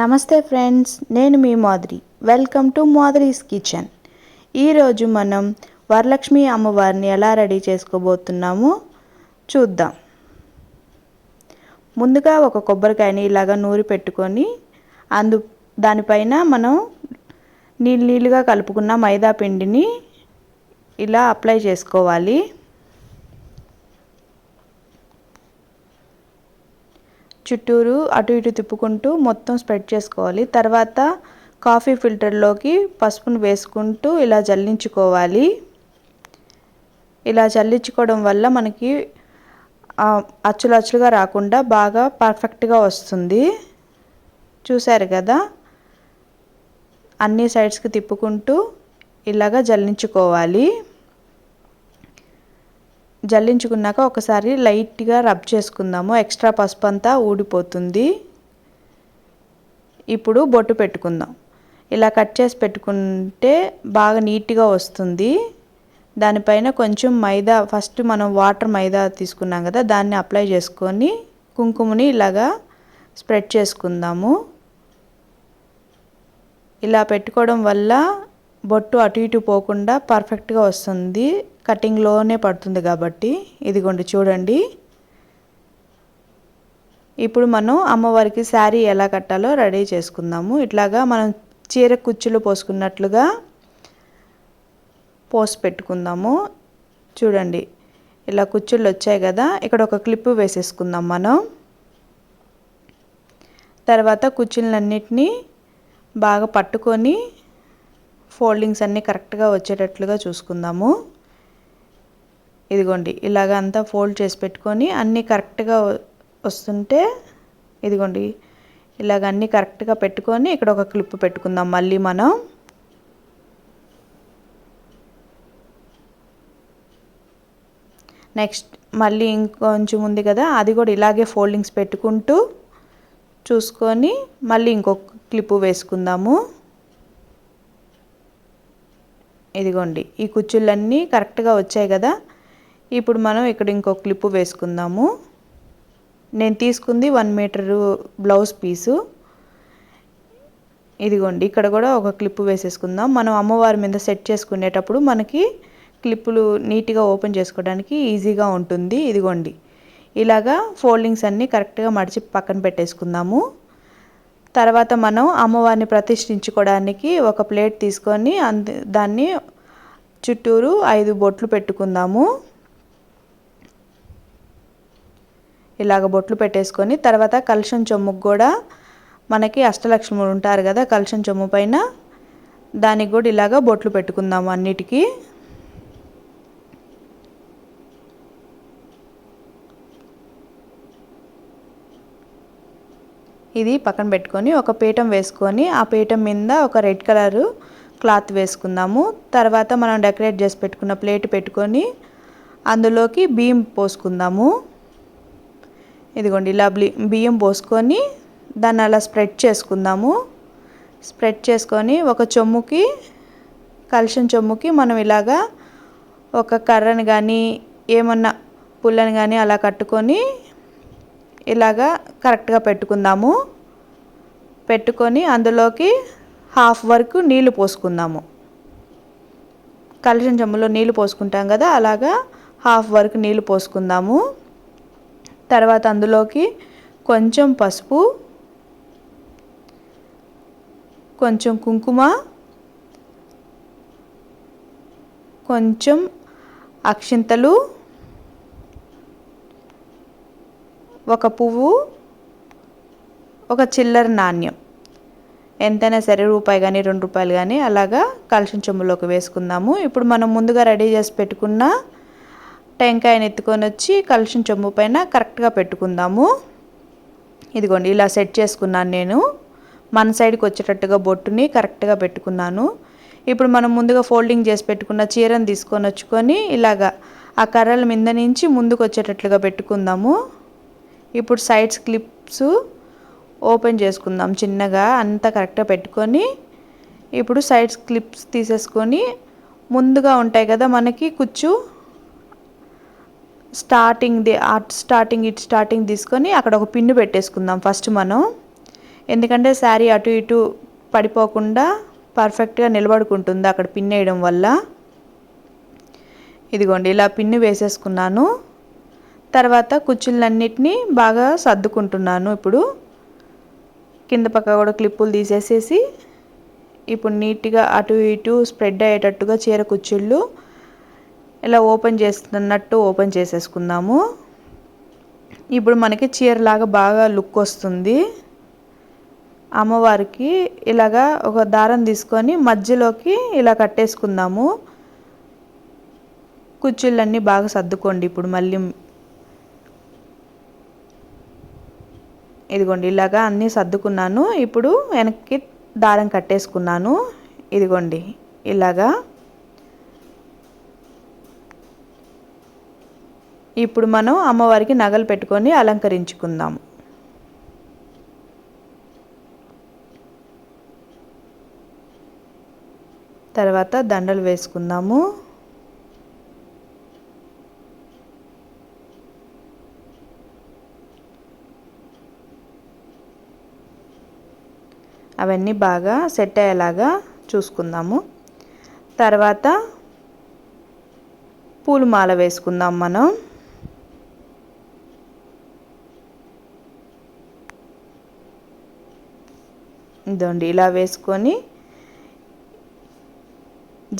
నమస్తే ఫ్రెండ్స్ నేను మీ మాదిరి వెల్కమ్ టు మాదిరీస్ కిచెన్. ఈరోజు మనం వరలక్ష్మి అమ్మవారిని ఎలా రెడీ చేసుకోబోతున్నామో చూద్దాం. ముందుగా ఒక కొబ్బరికాయని ఇలాగ నూరి పెట్టుకొని అందు దానిపైన మనం నీళ్ళు నీళ్ళుగా కలుపుకున్న మైదా పిండిని ఇలా అప్లై చేసుకోవాలి. చుట్టూరు అటు ఇటు తిప్పుకుంటూ మొత్తం స్ప్రెడ్ చేసుకోవాలి. తర్వాత కాఫీ ఫిల్టర్లోకి పసుపును వేసుకుంటూ ఇలా జల్లించుకోవాలి. ఇలా జల్లించుకోవడం వల్ల మనకి అచ్చులు అచ్చులుగా రాకుండా బాగా పర్ఫెక్ట్గా వస్తుంది. చూశారు కదా? అన్ని సైడ్స్కి తిప్పుకుంటూ ఇలాగా జల్లించుకోవాలి. జల్లించుకున్నాక ఒకసారి లైట్గా రబ్ చేసుకుందాము. ఎక్స్ట్రా పసుపు అంతా ఊడిపోతుంది. ఇప్పుడు బొట్టు పెట్టుకుందాం. ఇలా కట్ చేసి పెట్టుకుంటే బాగా నీట్గా వస్తుంది. దానిపైన కొంచెం మైదా ఫస్ట్ మనం వాటర్ మైదా తీసుకున్నాం కదా దాన్ని అప్లై చేసుకొని కుంకుమని ఇలాగా స్ప్రెడ్ చేసుకుందాము. ఇలా పెట్టుకోవడం వల్ల బొట్టు అటు ఇటు పోకుండా పర్ఫెక్ట్గా వస్తుంది. కటింగ్లోనే పడుతుంది కాబట్టి ఇదిగోండి చూడండి. ఇప్పుడు మనం అమ్మవారికి శారీ ఎలా కట్టాలో రెడీ చేసుకుందాము. ఇట్లాగా మనం చీర కుచ్చులు పోసుకున్నట్లుగా పోసి పెట్టుకుందాము. చూడండి ఇలా కుచ్చుళ్ళు వచ్చాయి కదా ఇక్కడ ఒక క్లిప్ వేసేసుకుందాం మనం. తర్వాత కుచ్చులన్నిటినీ బాగా పట్టుకొని ఫోల్డింగ్స్ అన్నీ కరెక్ట్గా వచ్చేటట్లుగా చూసుకుందాము. ఇదిగోండి ఇలాగ అంతా ఫోల్డ్ చేసి పెట్టుకొని అన్నీ కరెక్ట్గా వస్తుంటే ఇదిగోండి ఇలాగ అన్నీ కరెక్ట్గా పెట్టుకొని ఇక్కడ ఒక క్లిప్ పెట్టుకుందాం. మళ్ళీ మనం నెక్స్ట్ మళ్ళీ ఇంకొంచెం ఉంది కదా అది కూడా ఇలాగే ఫోల్డింగ్స్ పెట్టుకుంటూ చూసుకొని మళ్ళీ ఇంకొక క్లిప్ వేసుకుందాము. ఇదిగోండి ఈ కుచ్చుళ్ళన్నీ కరెక్ట్గా వచ్చాయి కదా ఇప్పుడు మనం ఇక్కడ ఇంకో క్లిప్ వేసుకుందాము. నేను తీసుకుంది వన్ మీటరు బ్లౌజ్ పీసు. ఇదిగోండి ఇక్కడ కూడా ఒక క్లిప్ వేసేసుకుందాం. మనం అమ్మవారి మీద సెట్ చేసుకునేటప్పుడు మనకి క్లిప్పులు నీట్గా ఓపెన్ చేసుకోవడానికి ఈజీగా ఉంటుంది. ఇదిగోండి ఇలాగా ఫోల్డింగ్స్ అన్నీ కరెక్ట్గా మడిచి పక్కన పెట్టేసుకుందాము. తర్వాత మనం అమ్మవారిని ప్రతిష్ఠించుకోవడానికి ఒక ప్లేట్ తీసుకొని అందు దాన్ని చుట్టూరు ఐదు బొట్లు పెట్టుకుందాము. ఇలాగ బొట్లు పెట్టేసుకొని తర్వాత కలుషం చెమ్ముకు కూడా మనకి అష్టలక్ష్ములు ఉంటారు కదా కలుషం చెమ్ము పైన. దానికి కూడా ఇలాగ బొట్లు పెట్టుకుందాము అన్నిటికీ. ఇది పక్కన పెట్టుకొని ఒక పీఠం వేసుకొని ఆ పీఠం మీద ఒక రెడ్ కలరు క్లాత్ వేసుకుందాము. తర్వాత మనం డెకరేట్ చేసి పెట్టుకున్న ప్లేట్ పెట్టుకొని అందులోకి బియ్యం పోసుకుందాము. ఇదిగోండి ఇలా బియ్యం పోసుకొని దాన్ని అలా స్ప్రెడ్ చేసుకుందాము. స్ప్రెడ్ చేసుకొని ఒక చెమ్ముకి కలుషం చెమ్ముకి మనం ఇలాగా ఒక కర్రని కానీ ఏమన్నా పుల్లని కానీ అలా కట్టుకొని ఇలాగా కరెక్ట్గా పెట్టుకుందాము. పెట్టుకొని అందులోకి హాఫ్ వరకు నీళ్ళు పోసుకుందాము. కలుషం చెమ్ములో నీళ్ళు పోసుకుంటాం కదా అలాగా హాఫ్ వరకు నీళ్ళు పోసుకుందాము. తర్వాత అందులోకి కొంచెం పసుపు కొంచెం కుంకుమ కొంచెం అక్షింతలు ఒక పువ్వు ఒక చిల్లర నాణ్యం. ఎంతైనా సరే రూపాయి కానీ రెండు రూపాయలు కానీ అలాగా కలుషం చెంబులోకి వేసుకుందాము. ఇప్పుడు మనం ముందుగా రెడీ చేసి పెట్టుకున్న టెంకాయని ఎత్తుకొని వచ్చి కలుషం చెంబు పైన కరెక్ట్గా పెట్టుకుందాము. ఇదిగోండి ఇలా సెట్ చేసుకున్నాను నేను. మన సైడ్కి వచ్చేటట్టుగా బొట్టుని కరెక్ట్గా పెట్టుకున్నాను. ఇప్పుడు మనం ముందుగా ఫోల్డింగ్ చేసి పెట్టుకున్న చీరను తీసుకొని వచ్చుకొని ఇలాగా ఆ కర్రల మీద నుంచి ముందుకు వచ్చేటట్లుగా పెట్టుకుందాము. ఇప్పుడు సైడ్స్ క్లిప్స్ ఓపెన్ చేసుకుందాం చిన్నగా అంతా కరెక్ట్గా పెట్టుకొని. ఇప్పుడు సైడ్స్ క్లిప్స్ తీసేసుకొని ముందుగా ఉంటాయి కదా మనకి కుచ్చు starting the at starting it starting తీసుకొని అక్కడ ఒక పిన్ను పెట్టేసుకుందాం ఫస్ట్ మనం. ఎందుకంటే శారీ అటు ఇటు పడిపోకుండా పర్ఫెక్ట్గా నిలబడుకుంటుంది అక్కడ పిన్ వేయడం వల్ల. ఇదిగోండి ఇలా పిన్ను వేసేసుకున్నాను. తర్వాత కుచ్చులన్నిటినీ బాగా సర్దుకుంటున్నాను ఇప్పుడు. కింద పక్క కూడా క్లిప్పులు తీసేసేసి ఇప్పుడు నీట్గా అటు ఇటు స్ప్రెడ్ అయ్యేటట్టుగా చీర కుచ్చిళ్ళు ఇలా ఓపెన్ చేస్తున్నట్టు ఓపెన్ చేసేసుకుందాము. ఇప్పుడు మనకి చీరలాగా బాగా లుక్ వస్తుంది. అమ్మవారికి ఇలాగా ఒక దారం తీసుకొని మధ్యలోకి ఇలా కట్టేసుకుందాము. కుచ్చిళ్ళన్నీ బాగా సర్దుకోండి ఇప్పుడు మళ్ళీ. ఇదిగోండి ఇలాగా అన్నీ సర్దుకున్నాను. ఇప్పుడు వెనక్కి దారం కట్టేసుకున్నాను. ఇదిగోండి ఇలాగా ఇప్పుడు మనం అమ్మవారికి నగలు పెట్టుకొని అలంకరించుకుందాం. తర్వాత దండలు వేసుకుందాము. అవన్నీ బాగా సెట్ అయ్యేలాగా చూసుకుందాము. తర్వాత పూలు మాల వేసుకుందాం మనం. ఇదండి ఇలా వేసుకొని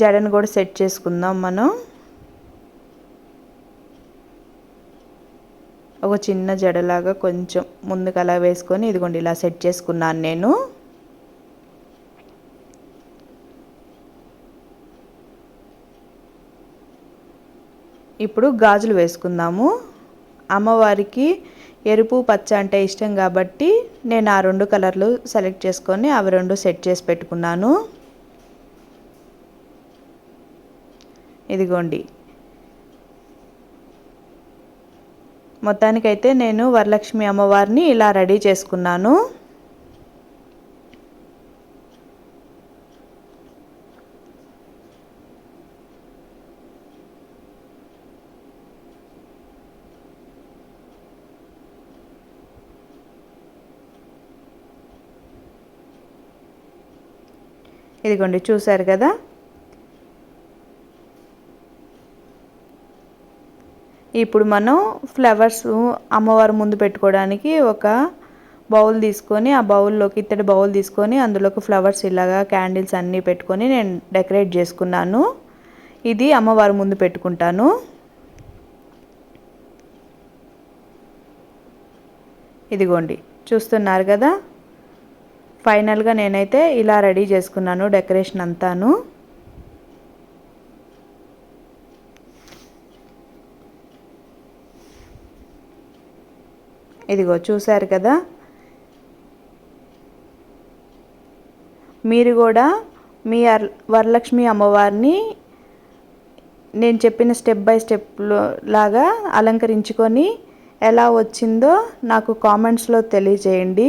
జడను కూడా సెట్ చేసుకుందాం మనం. ఒక చిన్న జడలాగా కొంచెం ముందుకు అలా వేసుకొని ఇదిగోండి ఇలా సెట్ చేసుకున్నాను నేను. ఇప్పుడు గాజులు వేసుకుందాము. అమ్మవారికి ఎరుపు పచ్చ అంటే ఇష్టం కాబట్టి నేను ఆ రెండు కలర్లు సెలెక్ట్ చేసుకొని అవి రెండు సెట్ చేసి పెట్టుకున్నాను. ఇదిగోండి. మొత్తానికైతే నేను వరలక్ష్మి అమ్మవారిని ఇలా రెడీ చేసుకున్నాను. ఇదిగోండి చూసారు కదా? ఇప్పుడు మనం ఫ్లవర్స్ అమ్మవారి ముందు పెట్టుకోవడానికి ఒక బౌల్ తీసుకొని ఆ బౌల్లోకి ఇత్తడి బౌల్ తీసుకొని అందులోకి ఫ్లవర్స్ ఇలాగా క్యాండిల్స్ అన్నీ పెట్టుకొని నేను డెకరేట్ చేసుకున్నాను. ఇది అమ్మవారి ముందు పెట్టుకుంటాను. ఇదిగోండి చూస్తున్నారు కదా? ఫైనల్గా నేనైతే ఇలా రెడీ చేసుకున్నాను డెకరేషన్ అంతాను. ఇదిగో చూశారు కదా? మీరు కూడా మీ వరలక్ష్మి అమ్మవారిని నేను చెప్పిన స్టెప్ బై స్టెప్ లాగా అలంకరించుకొని ఎలా వచ్చిందో నాకు కామెంట్స్లో తెలియజేయండి.